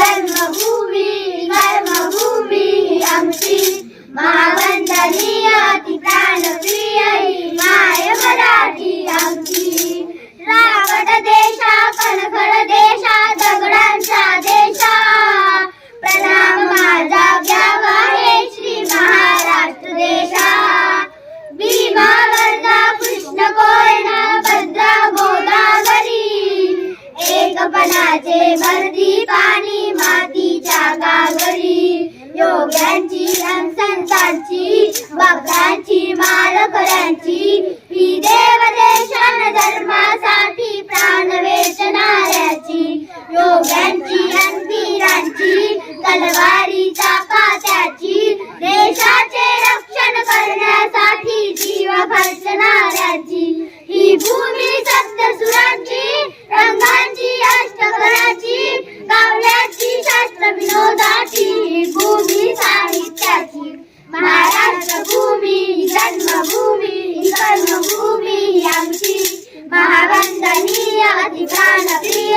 जन्मभूमी कर्मभूमी आमची. महाबंधनीय ठिकाण स्वप्नाचे मर्दी पाणी मातीच्या गागरी योग्यांची आणि संतांची भक्तांची मालकरांची ही देवदेशन धर्मासाठी प्राण वेचणाऱ्याची. योग्यांची आणि तलवारीचा Happy Banner Bee!